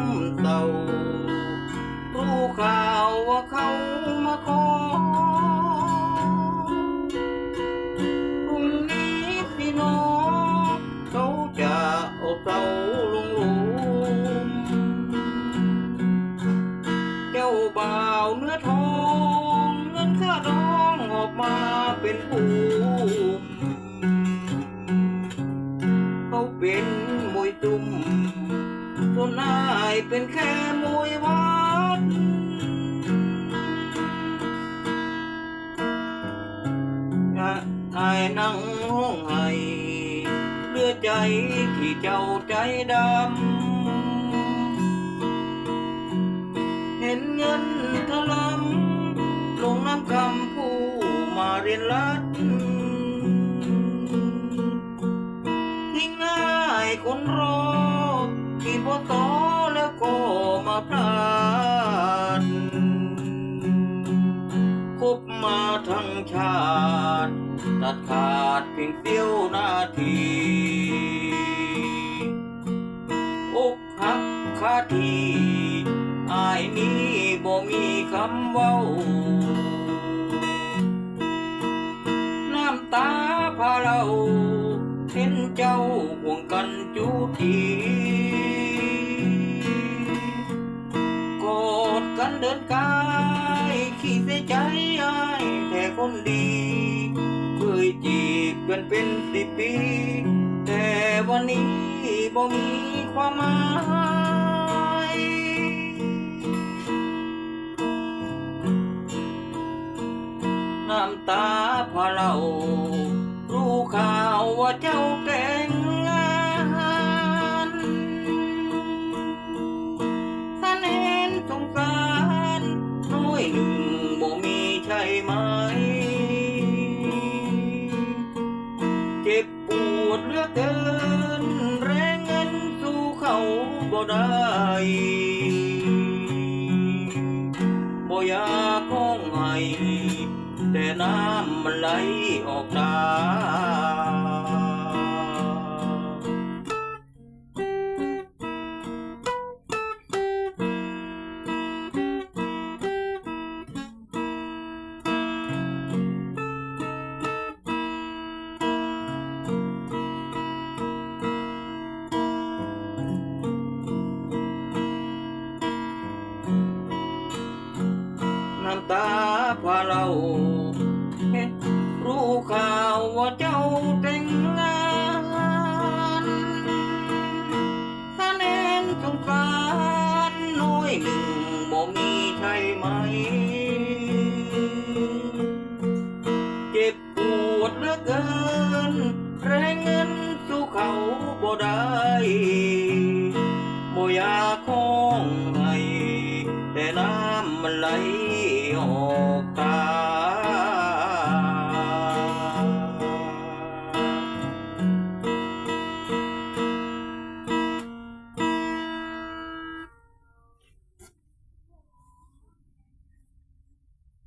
้ำเศร้ารู้ข่าวว่าเขามาขอพรุ่นี้สินอเขาจะเอาเราลงหลุมเจ้าบ่าวเนื้อทอง เงินค่าดองออกมาเป็นภูมิ เป็นแค่มวยวัดอะอายนั่งห้องไห้เลือใจที่เจ้าใจดำ เห็นเงินถล่มลงน้ำคำผู้มาเรียนรัดทิ้งง่ายคนรอที่พอต่อแล้วก็ มาพลาดคบมาทั้งชาติ ตัดขาดเพียงเสี้ยวนาทีอกหักคาทีอายนี้บ่มีคำเว้า น้ำตาพาเราเห็นเจ้าห่วงกันจูที ดกันเดินกายขี้เสียใจไอายแต่คนดีเคยจีบกันเป็นสิบปี แต่วันนี้บ่มีความหมายน้ำตาพาเรารู้ข่าวว่าเจ้าแต่ง ไหม เจ็บปวดเหลือเกิน แรงเงินสู้เขาบ่ได้บ่อยากห้องไห้แต่น้ำมันไหลออกตา น้ำตาพาเราเรู้ข่าวว่าเจ้าแต่งงานถ้าเน้นสงสารน้อยหนึ่งบ่มีใช่ไหม เจ็บปวดเหลือเกิน แรงเงินสู้เขาบ่ได้